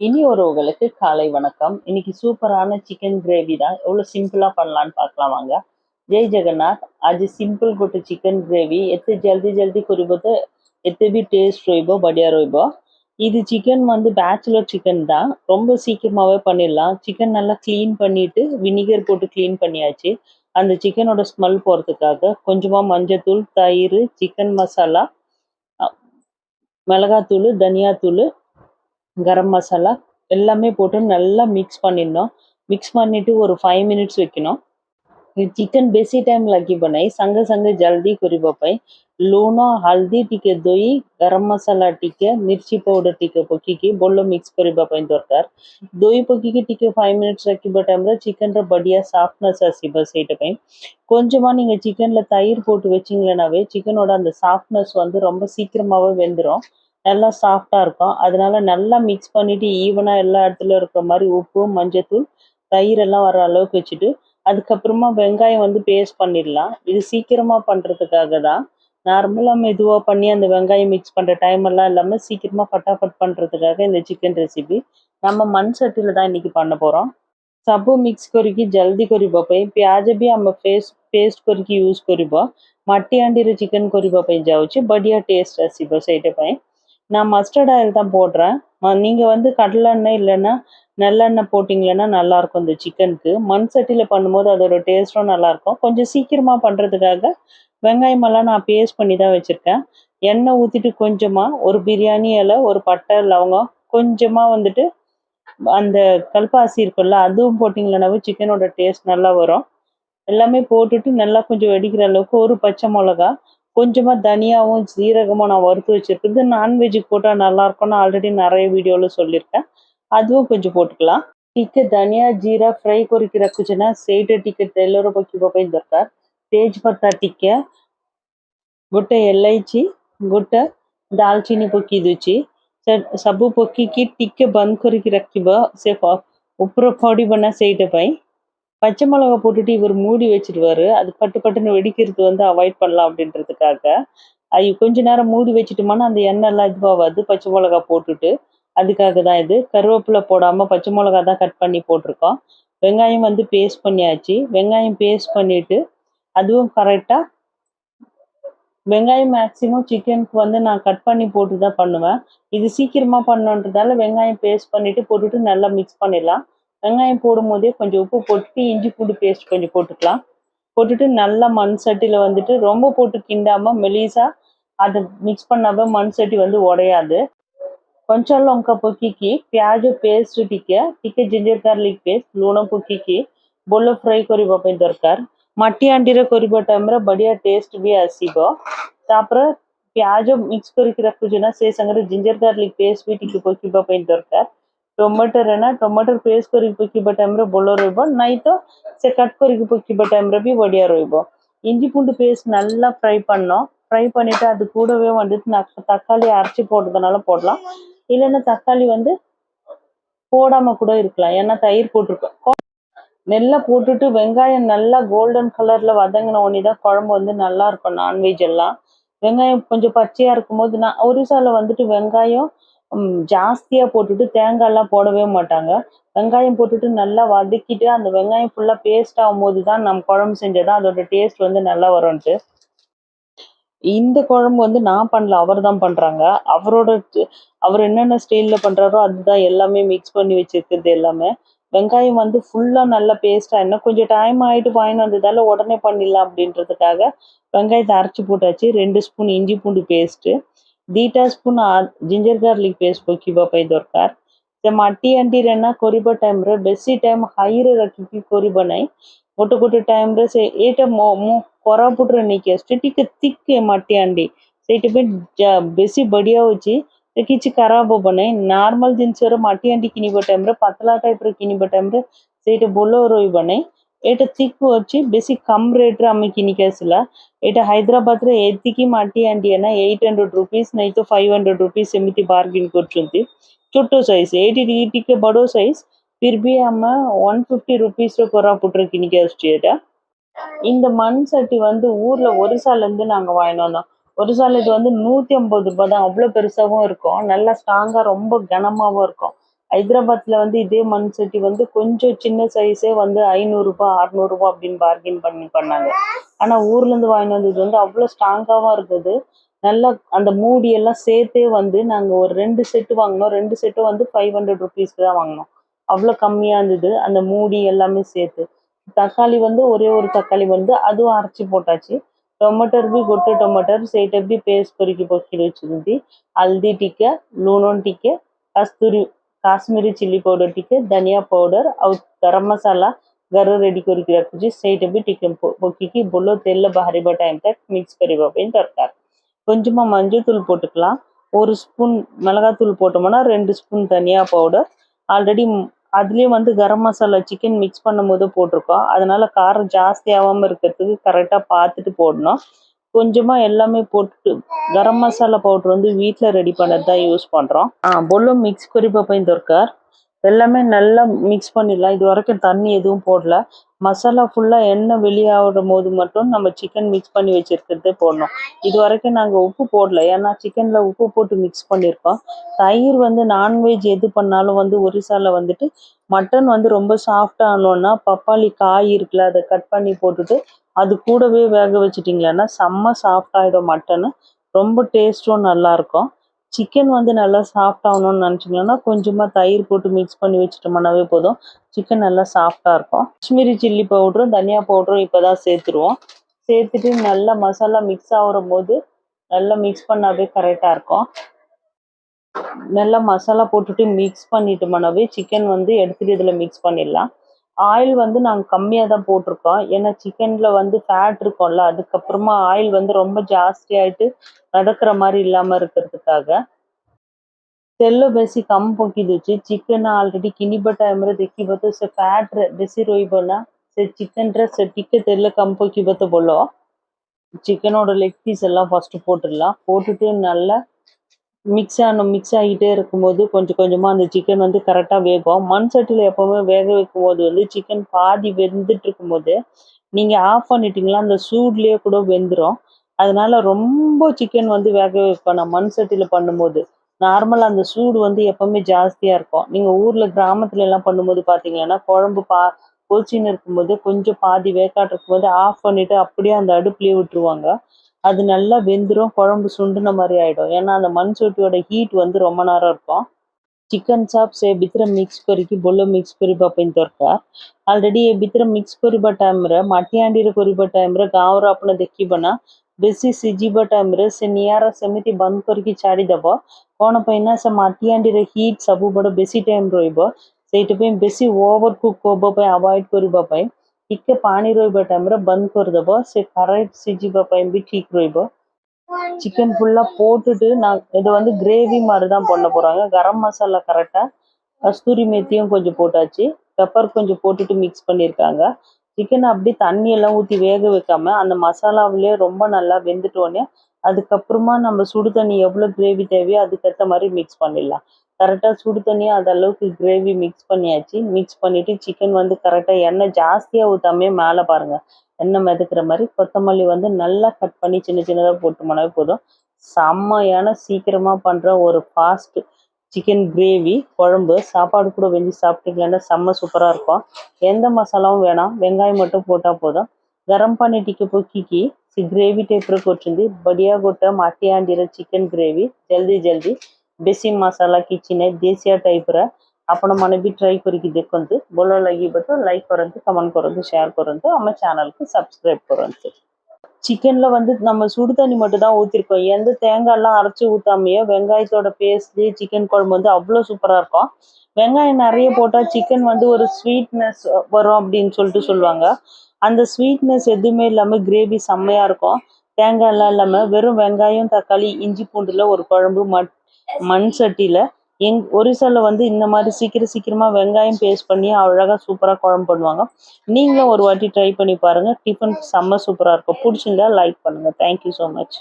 இனி ஒருவங்களுக்கு காலை வணக்கம். இன்னைக்கு சூப்பரான சிக்கன் கிரேவி தான். எவ்வளோ சிம்பிளாக பண்ணலான்னு பார்க்கலாம் வாங்க. ஜெய் ஜெகநாத் அது சிம்பிள் கொட்டு சிக்கன் கிரேவி எத்து ஜல்தி ஜல்தி குறிப்போது எத்து பி டேஸ்ட் ரொய்போ படியா ரொய்போ. இது சிக்கன் வந்து பேச்சுலர் சிக்கன் தான். ரொம்ப சீக்கிரமாகவே பண்ணிடலாம். சிக்கன் நல்லா க்ளீன் பண்ணிட்டு வினிகர் போட்டு க்ளீன் பண்ணியாச்சு. அந்த சிக்கனோட ஸ்மெல் போகிறதுக்காக கொஞ்சமாக மஞ்சத்தூள் தயிர் சிக்கன் மசாலா மிளகாத்தூள் தனியாத்தூள் கரம் மசாலா எல்லாமே போட்டு நல்லா மிக்ஸ் பண்ணிடணும் மிக்ஸ் பண்ணிட்டு ஒரு ஃபைவ் மினிட்ஸ் வைக்கணும் ଚିକେନ ବେଶୀ ଟାଇମ୍ ଲାଗିବ ନାହିଁ ସାଙ୍ଗେ ସାଙ୍ଗେ ଜଲ୍ଦି କରିବା ପାଇଁ ଲୁଣ ହଳଦୀ ଟିକେ ଦହି ଗରମ ମସଲା ଟିକେ ମିର୍ଚି ପାଉଡର ଟିକେ ପକେଇକି ଭଲ ମିକ୍ସ କରିବା ପାଇଁ ଦରକାର ଦହି ପକେଇକି ଟିକେ ஃபைவ் மினிட்ஸ் வைக்கிற டைமில் சிக்கனில் ବଢ଼ିଆ சாஃப்ட்னஸ் ଆସିବ ସେଇଟା ପାଇଁ கொஞ்சமாக நீங்கள் சிக்கனில் தயிர் போட்டு வச்சிங்களேனாவே சிக்கனோட அந்த சாஃப்ட்னஸ் வந்து ரொம்ப சீக்கிரமாகவே வெந்துடும் நல்லா சாஃப்டாக இருக்கும். அதனால நல்லா மிக்ஸ் பண்ணிவிட்டு ஈவனாக எல்லா இடத்துலையும் இருக்கிற மாதிரி உப்பு மஞ்சத்தூள் தயிர் எல்லாம் வர அளவுக்கு வச்சுட்டு அதுக்கப்புறமா வெங்காயம் வந்து பேஸ்ட் பண்ணிடலாம். இது சீக்கிரமாக பண்ணுறதுக்காக தான். நார்மலாக மெதுவாக பண்ணி அந்த வெங்காயம் மிக்ஸ் பண்ணுற டைம் எல்லாம் இல்லாமல் சீக்கிரமாக ஃபட்டாஃபட் பண்ணுறதுக்காக இந்த சிக்கன் ரெசிபி நம்ம மண் சட்டியில் தான் இன்றைக்கி பண்ண போகிறோம் சப்பு மிக்ஸ் கொருக்கி ஜல்தி मिक्स करके जल्दी करने நம்ம भी பேஸ்ட் கொறிக்கி யூஸ் करके यूज कर मटी हांडी चिकेन करने जाऊँगी बढ़िया टेस्ट आसपाई நான் மஸ்டர்ட் ஆயில் தான் போடுறேன். நீங்கள் வந்து கடலெண்ணெய் இல்லைன்னா நல்லெண்ணெய் போட்டிங்களேன்னா நல்லாயிருக்கும் இந்த சிக்கனுக்கு. மண் சட்டியில் பண்ணும்போது அதோட டேஸ்ட்டும் நல்லாயிருக்கும் கொஞ்சம் சீக்கிரமாக பண்ணுறதுக்காக வெங்காயமெல்லாம் நான் பேஸ்ட் பண்ணி தான் வச்சுருக்கேன். எண்ணெய் ஊற்றிட்டு கொஞ்சமாக ஒரு பிரியாணி இலை ஒரு பட்டை லவங்கம் கொஞ்சமாக வந்துட்டு அந்த கல்பாசி இருக்குல்ல அதுவும் போட்டிங்களேனாவே சிக்கனோட டேஸ்ட் நல்லா வரும். எல்லாமே போட்டுட்டு நல்லா கொஞ்சம் வெடிக்கிற அளவுக்கு ஒரு பச்சை மிளகா கொஞ்சமாக தனியாகவும் சீரகமும் நான் வறுத்து வச்சுருக்கிறது நான்வெஜ்ஜுக்கு போட்டால் நல்லாயிருக்கும் நான் ஆல்ரெடி நிறைய வீடியோவில் சொல்லியிருக்கேன் அதுவும் கொஞ்சம் போட்டுக்கலாம் ಟೀಕೆ ಧನಿಯಾ ಜೀರಾ ಫ್ರೈ ಕೊರಿಕಿ ರಕ್ಕು ಜನ ಸೇಟ್ ಟೀಕೆ ಎಲ್ಲರ ಬಗ್ಗೆ ಬೊಬ್ಬೈನ್ ದರ್ಕಾರ್ ತೇಜ್ ಪತ್ತ ಟೀಕೆ ಗೊಟ್ಟೆ ಎಲೈಚಿ ಗೊಟ್ಟೆ ದಾಲ್ಚಿನಿ ಪೊಕ್ಕಿ ಇದುಚಿ ಸಬ್ಬು ಪೊಕ್ಕಿಕಿ ಟಿಕ್ಕೆ ಬಂದ್ ಕೊರಿಕಿ ರಕ್ಕಿಬ ಸೇ ಉಪ್ರ ಪೌಡಿ ಬಣ್ಣ ಸೇಟ ಪೈ பச்சை மிளகா போட்டுட்டு இவர் மூடி வச்சிருவாரு. அது பட்டு பட்டுன்னு வெடிக்கிறது வந்து அவாய்ட் பண்ணலாம் அப்படின்றதுக்காக. அது கொஞ்ச நேரம் மூடி வச்சுட்டோம்னா அந்த எண்ணெய் எல்லாம் இதுவாகாது. பச்சை மிளகா போட்டுட்டு அதுக்காக தான் இது. கருவேப்பிலை போடாமல் பச்சை மிளகா தான் கட் பண்ணி போட்டிருக்கோம். வெங்காயம் வந்து பேஸ்ட் பண்ணியாச்சு. வெங்காயம் பேஸ்ட் பண்ணிட்டு அதுவும் கரெக்டாக வெங்காயம் மேக்ஸிமம் சிக்கனுக்கு வந்து நான் கட் பண்ணி போட்டு தான் பண்ணுவேன். இது சீக்கிரமாக பண்ணணுன்றதால வெங்காயம் பேஸ்ட் பண்ணிவிட்டு போட்டுட்டு நல்லா மிக்ஸ் பண்ணிடலாம். வெங்காயம் போடும்போதே கொஞ்சம் உப்பு போட்டுட்டு இஞ்சி பூண்டு பேஸ்ட் கொஞ்சம் போட்டுக்கலாம் போட்டுட்டு நல்லா மண் சட்டியில் வந்துட்டு ரொம்ப போட்டு கிண்டாமல் மெலிசா அதை மிக்ஸ் பண்ணாமல் மண் சட்டி வந்து உடையாது କଞ୍ଚା ଲଙ୍କା ପକେଇକି ପିଆଜ ପେଷ୍ଟ ଟିକେ ଟିକେ ଜିଞ୍ଜର ଗାର୍ଲିକ ପେଷ୍ଟ ଲୁଣ ପକେଇକି ଭଲ ଫ୍ରାଏ କରିବା ପାଇଁ ଦରକାର ମାଟି ହାଣ୍ଡିରେ କରିବା ଟାଇମ୍ରେ ବଢ଼ିଆ ଟେଷ୍ଟ ବି ଆସିବ ତାପରେ ପିଆଜ ମିକ୍ସ କରିକି ରଖୁଛୁ ନା ସେ ସାଙ୍ଗରେ ଜିଞ୍ଜର ଗାର୍ଲିକ ପେଷ୍ଟ ବି ଟିକେ ପକେଇବା ପାଇଁ ଦରକାର ଟମାଟୋରେ ନା ଟମାଟୋ ପେଷ୍ଟ କରିକି ପକେଇବା ଟାଇମ୍ରେ ଭଲ ରହିବ ନାଇଁ ତ ସେ କଟ୍ କରିକି ପକେଇବା ଟାଇମ୍ରେ ବି ବଢ଼ିଆ ରହିବ இஞ்சி பூண்டு பேஸ்ட் நல்லா ஃப்ரை பண்ணோம் ஃப்ரை பண்ணிட்டு அது கூடவே வந்துட்டு நான் தக்காளி அரைச்சி போடுறதுனால போடலாம் இல்லைன்னா தக்காளி வந்து போடாம கூட இருக்கலாம் ஏன்னா தயிர் போட்டிருக்கோம் நெல்லை போட்டுட்டு வெங்காயம் நல்லா கோல்டன் கலர்ல வதங்கின உடனே தான் குழம்பு வந்து நல்லா இருக்கும் நான்வெஜ் எல்லாம் வெங்காயம் கொஞ்சம் பச்சையா இருக்கும்போது நான் ஒரு சில வந்துட்டு வெங்காயம் ஜாஸ்தியாக போட்டுட்டு தேங்காயெல்லாம் போடவே மாட்டாங்க. வெங்காயம் போட்டுட்டு நல்லா வதக்கிட்டு அந்த வெங்காயம் ஃபுல்லாக பேஸ்ட் ஆகும்போது தான் நம்ம குழம்பு செஞ்சதான் அதோட டேஸ்ட் வந்து நல்லா வரும்ட்டு இந்த குழம்பு வந்து நான் பண்ணல அவர் தான் பண்ணுறாங்க அவரோட அவர் என்னென்ன ஸ்டைலில் பண்ணுறாரோ அதுதான் எல்லாமே மிக்ஸ் பண்ணி வச்சுருக்குது எல்லாமே. வெங்காயம் வந்து ஃபுல்லாக நல்லா பேஸ்ட்டாக என்ன கொஞ்சம் டைம் ஆகிட்டு வாங்கிட்டு வந்ததால உடனே பண்ணிடலாம் அப்படின்றதுக்காக வெங்காயத்தை அரைச்சி போட்டாச்சு. ரெண்டு ஸ்பூன் இஞ்சி பூண்டு பேஸ்ட்டு ଦି ଟା ସ୍ପୁନ୍ ଜିଞ୍ଜର ଗାର୍ଲିକ୍ ପେଷ୍ଟ ପକେଇବା ପାଇଁ ଦରକାର ସେ ମାଟି ହାଣ୍ଡି ରାନ୍ନା କରିବା ଟାଇମ୍ରେ ବେଶୀ ଟାଇମ୍ ହାଇରେ ରଖିକି କରିବା ନାହିଁ ଗୋଟେ ଗୋଟେ ଟାଇମ୍ରେ ସେ ଏଇଟା ମୁଁ କୋରାପୁଟରେ ନେଇକି ଆସୁଛି ଟିକେ ଥିକ୍ ମାଟି ହାଣ୍ଡି ସେଇଟା ପାଇଁ ବେଶୀ ବଢ଼ିଆ ହେଉଛି ସେ କିଛି ଖରାପ ହେବ ନାହିଁ ନର୍ମାଲ୍ ଜିନିଷର ମାଟି ହାଣ୍ଡି କିଣିବା ଟାଇମ୍ରେ ପାତଲା ଟାଇପ୍ର କିଣିବା ଟାଇମ୍ରେ ସେଇଟା ଭଲ ରହିବ ନାହିଁ এটা థిక్ వచ్చి బేసిక్ కమ్ రేట్ రే అమ్మకి ఇనికేసిల এটা హైదరాబాద్ రే ఎత్తికి మాటి అండి ఏనా ఎయిట్ హండ్రెడ్ రూపీస్ నైతో ఫైవ్ హండ్రెడ్ రూపీస్ ఎమితి బార్గెన్ కొర్చుంది చుట్టూ సైజ్ ఎయిట్ టికే బడో సైజ్ ఫిర్ బి అమ్మ ஒன் ஃபிஃப்டி ருபீஸில் கொராப்புட்ருக்கு இன்னைக்கு அரிசி இந்த மண் சட்டி வந்து ஊர்ல ஒரு சாலேருந்து நாங்க வாங்கினோம் வந்தோம் ஒரு சால் இது வந்து நூத்தி ஐம்பது ரூபாய் தான் அவ்வளவு பெருசாவும் இருக்கும் நல்லா ஸ்ட்ராங்கா ரொம்ப கனமாவும் இருக்கும் ஹைதராபாத்தில் வந்து இதே மண் சட்டி வந்து கொஞ்சம் சின்ன சைஸே வந்து ஐநூறுரூபா அறநூறுபா அப்படின்னு பார்கின் பண்ணி பண்ணாங்க. ஆனால் ஊர்லேருந்து வாங்கிட்டு வந்தது வந்து அவ்வளோ ஸ்ட்ராங்காகவும் இருந்தது. நல்லா அந்த மூடியெல்லாம் சேர்த்தே வந்து நாங்கள் ஒரு ரெண்டு செட்டு வாங்கினோம். ரெண்டு செட்டும் வந்து ஃபைவ் ஹண்ட்ரட் ருபீஸ்க்கு தான் வாங்கினோம். அவ்வளோ கம்மியாக இருந்தது. அந்த மூடி எல்லாமே சேர்த்து. தக்காளி வந்து ஒரே ஒரு தக்காளி வந்து அதுவும் அரைச்சி போட்டாச்சு. టొమాటోర్ బి గొట్టు టొమాటోర్ సేటప్ బి పేస్ట్ పొరికి పొక్కిలు వచ్చింది హల్దీ టిక్క లూనోన్ టిక్క కస్తూరి କାଶ୍ମୀରୀ ଚିଲି ପାଉଡର ଟିକେ ଧନିଆ ପାଉଡର ଆଉ ଗରମ ମସଲା ଘରେ ରେଡି କରିକି ରଖୁଛି ସେଇଟା ବି ଟିକେ ପ- ପକେଇକି ଭଲ ତେଲ ବାହାରିବା டைம் தக் மிக்ஸ் କରିବା ପାଇଁ ଦରକାର கொஞ்சமாக மஞ்சள்தூள் போட்டுக்கலாம் ஒரு ஸ்பூன் மிளகாத்தூள் போட்டோம்னா ரெண்டு ஸ்பூன் தனியா பவுடர் ஆல்ரெடி அதுலேயே வந்து கரம் மசாலா சிக்கன் மிக்ஸ் பண்ணும்போது போட்டிருக்கோம் அதனால காரம் ஜாஸ்தி ஆகாமல் இருக்கிறதுக்கு கரெக்டாக பார்த்துட்டு போடணும் கொஞ்சமாக எல்லாமே போட்டு గరం మసాలా పౌడర్ ఉంది వీటిలో రెడీ పడద్దా యూస్ பண்ணுறோம் బొల్లో మిక్స్ కర్రీ పాపైన దొరకారు எல்லாமே நல்லா மிக்ஸ் பண்ணிடலாம். இது வரைக்கும் தண்ணி எதுவும் போடல. மசாலா ஃபுல்லாக எண்ணெய் வெளியாகிற போது மட்டும் நம்ம சிக்கன் மிக்ஸ் பண்ணி வச்சிருக்கிறதே போடணும். இது வரைக்கும் நாங்கள் உப்பு போடல. ஏன்னா சிக்கனில் உப்பு போட்டு மிக்ஸ் பண்ணியிருக்கோம். தயிர் வந்து நான்வெஜ் எது பண்ணாலும் வந்து ஒரிசாவில் வந்துட்டு மட்டன் வந்து ரொம்ப சாஃப்டாக ஆனோன்னா பப்பாளி காய் இருக்குல்ல அதை கட் பண்ணி போட்டுட்டு அது கூடவே வேக வச்சிட்டிங்களேன்னா செம்ம சாஃப்டாகிடும் மட்டனு ரொம்ப டேஸ்ட்டும் நல்லாயிருக்கும் சிக்கன் வந்து நல்லா சாஃப்ட் ஆகணும்னு நினச்சிங்கன்னா கொஞ்சமாக தயிர் போட்டு மிக்ஸ் பண்ணி வச்சுட்டோம்னாவே போதும். சிக்கன் நல்லா சாஃப்டாக இருக்கும். காஷ்மீரி சில்லி பவுடரும் தனியா பவுடரும் இப்போ தான் சேர்த்துருவோம். சேர்த்துட்டு நல்லா மசாலா மிக்ஸ் ஆகிற போது நல்லா மிக்ஸ் பண்ணாவே கரெக்டாக இருக்கும். நல்லா மசாலா போட்டுட்டு மிக்ஸ் பண்ணிட்டோம்னாவே சிக்கன் வந்து எடுத்துட்டு இதில் மிக்ஸ் பண்ணிடலாம். ஆயில் வந்து நாங்கள் கம்மியாக தான் போட்டிருக்கோம் ஏன்னா சிக்கனில் வந்து ஃபேட் இருக்கும்ல அதுக்கப்புறமா ஆயில் வந்து ரொம்ப ஜாஸ்தி ஆயிட்டு வதக்குற மாதிரி இல்லாமல் இருக்கிறதுக்காக ତେଲ ବେଶୀ କମ୍ ପକେଇ ଦଉଛି ଚିକେନ୍ ଅଲରେଡ଼ି କିଣିବା ଟାଇମ୍ରେ ଦେଖିବ ତ ସେ ଫ୍ୟାଟ୍ରେ ବେଶୀ ରହିବ ନା ସେ ଚିକେନ୍ରେ ସେ ଟିକେ ତେଲ କମ୍ ପକେଇବ ତ ଭଲ சிக்கனோட லெக் பீஸ் எல்லாம் ஃபர்ஸ்ட் போட்டுடலாம் போட்டுட்டு நல்லா மிக்ஸ் ஆகணும் மிக்ஸ் ஆகிட்டே இருக்கும்போது கொஞ்சம் கொஞ்சமாக அந்த சிக்கன் வந்து கரெக்டாக வேகும். மண் சட்டியில் எப்போவுமே வேக வைக்கும் போது வந்து சிக்கன் பாதி வெந்துட்டு இருக்கும்போது நீங்கள் ஆஃப் பண்ணிட்டீங்களா அந்த சூட்லேயே கூட வெந்துடும் அதனால ரொம்ப சிக்கன் வந்து வேக வைக்கணும் மண் சட்டியில் பண்ணும்போது நார்மலாக அந்த சூடு வந்து எப்பவுமே ஜாஸ்தியாக இருக்கும். நீங்கள் ஊரில் கிராமத்துல எல்லாம் பண்ணும்போது பார்த்தீங்கன்னா குழம்பு பா கொச்சின்னு இருக்கும்போது கொஞ்சம் பாதி வேக்காட்டு இருக்கும்போது ஆஃப் பண்ணிட்டு அப்படியே அந்த அடுப்புலேயே விட்டுருவாங்க. அது நல்லா வெந்துடும் குழம்பு சுண்டுன மாதிரி ஆயிடும் ஏன்னா அந்த மண் சட்டியோட ஹீட் வந்து ரொம்ப நேரம் இருக்கும் ଚିକେନ୍ ଚପ୍ ସେ ଭିତରେ ମିକ୍ସ କରିକି ଭଲ ମିକ୍ସ କରିବା ପାଇଁ ଦରକାର ଅଲରେଡ଼ି ଏ ଭିତରେ ମିକ୍ସ କରିବା ଟାଇମ୍ରେ ମାଟି ହାଣ୍ଡିରେ କରିବା ଟାଇମ୍ରେ ଗାଁର ଆପଣ ଦେଖିବ ନା ବେଶୀ ସିଝିବା ଟାଇମ୍ରେ ସେ ନିଆଁର ସେମିତି ବନ୍ଦ କରିକି ଛାଡ଼ିଦେବ କ'ଣ ପାଇଁ ନା ସେ ମାଟି ହାଣ୍ଡିରେ ହିଟ୍ ସବୁବେଳେ ବେଶୀ ଟାଇମ୍ ରହିବ ସେଇଥିପାଇଁ ବେଶୀ ଓଭର କୁକ୍ ହେବା ପାଇଁ ଆଭଏଡ଼ କରିବା ପାଇଁ ଟିକେ ପାଣି ରହିବା ଟାଇମ୍ରେ ବନ୍ଦ କରିଦେବ ସେ କରେକ୍ଟ ସିଝିବା ପାଇଁ ବି ଠିକ୍ ରହିବ சிக்கன் ஃபுல்லாக போட்டுட்டு நான் இதை வந்து கிரேவி மாதிரி தான் பண்ண போகிறாங்க கரம் மசாலா கரெக்டாக கஸ்தூரி மேத்தியும் கொஞ்சம் போட்டாச்சு பெப்பர் கொஞ்சம் போட்டுட்டு மிக்ஸ் பண்ணியிருக்காங்க சிக்கனை அப்படியே தண்ணி எல்லாம் ஊற்றி வேக வைக்காம அந்த மசாலாவிலே ரொம்ப நல்லா வெந்துட்டோன்னே அதுக்கப்புறமா நம்ம சுடு தண்ணி எவ்வளோ கிரேவி தேவையோ அதுக்கேற்ற மாதிரி மிக்ஸ் பண்ணிடலாம் கரெக்டாக சுடு தண்ணியாக அது அளவுக்கு கிரேவி மிக்ஸ் பண்ணியாச்சு. மிக்ஸ் பண்ணிவிட்டு சிக்கன் வந்து கரெக்டாக எண்ணெய் ஜாஸ்தியாக ஊற்றாமே மேலே பாருங்கள் எண்ணெய் மிதக்கிற மாதிரி கொத்தமல்லி வந்து நல்லா கட் பண்ணி சின்ன சின்னதாக போட்டோம்னாவே போதும். செம்மையான சீக்கிரமாக பண்ணுற ஒரு ஃபாஸ்ட்டு சிக்கன் கிரேவி குழம்பு. சாப்பாடு கூட வெஞ்சு சாப்பிட்டீங்களா செம்ம சூப்பராக இருக்கும். எந்த மசாலாவும் வேணாம். வெங்காயம் மட்டும் போட்டால் போதும். గరం పని టికిపుకి గ్రేవీ கிரேவி டைப்பில் బడియా படியாக கொட்ட மட்டியாண்டிற சிக்கன் கிரேவி ஜல்தி ஜல்தி. ବେଶୀ ମସଲା କିଛି ନାହିଁ ଦେଶିଆ ଟାଇପ୍ର ଆପଣମାନେ ବି ଟ୍ରାଏ କରିକି ଦେଖନ୍ତୁ ଭଲ ଲାଗିବ ତ ଲାଇକ୍ କରନ୍ତୁ କମେଣ୍ଟ କରନ୍ତୁ ସେୟାର କରନ୍ତୁ ଆମ ଚ୍ୟାନେଲକୁ ସବସ୍କ୍ରାଇବ୍ କରନ୍ତୁ சிக்கனில் வந்து நம்ம சுடு தண்ணி மட்டும் தான் ஊற்றிருக்கோம் எந்த தேங்காயெல்லாம் அரைச்சி ஊற்றாமையோ வெங்காயத்தோட பேஸ்ட்டு சிக்கன் குழம்பு வந்து அவ்வளோ சூப்பராக இருக்கும். வெங்காயம் நிறைய போட்டால் சிக்கன் வந்து ஒரு ஸ்வீட்னஸ் வரும் அப்படின்னு சொல்லிட்டு சொல்லுவாங்க. அந்த ஸ்வீட்னஸ் எதுவுமே இல்லாமல் கிரேவி செம்மையாக இருக்கும். தேங்காயெல்லாம் இல்லாமல் வெறும் வெங்காயம் தக்காளி இஞ்சி பூண்டுல ஒரு குழம்பு மட் மண் சட்டியில் எங் ஒரிசால வந்து இந்த மாதிரி சீக்கிரம் சீக்கிரமாக வெங்காயம் பேஸ்ட் பண்ணி அழகாக சூப்பராக குழம்பு பண்ணுவாங்க. நீங்களும் ஒரு வாட்டி ட்ரை பண்ணி பாருங்கள் டிஃபன் செம்ம சூப்பராக இருக்கும். பிடிச்சிருந்தா லைக் பண்ணுங்கள் தேங்க்யூ ஸோ மச்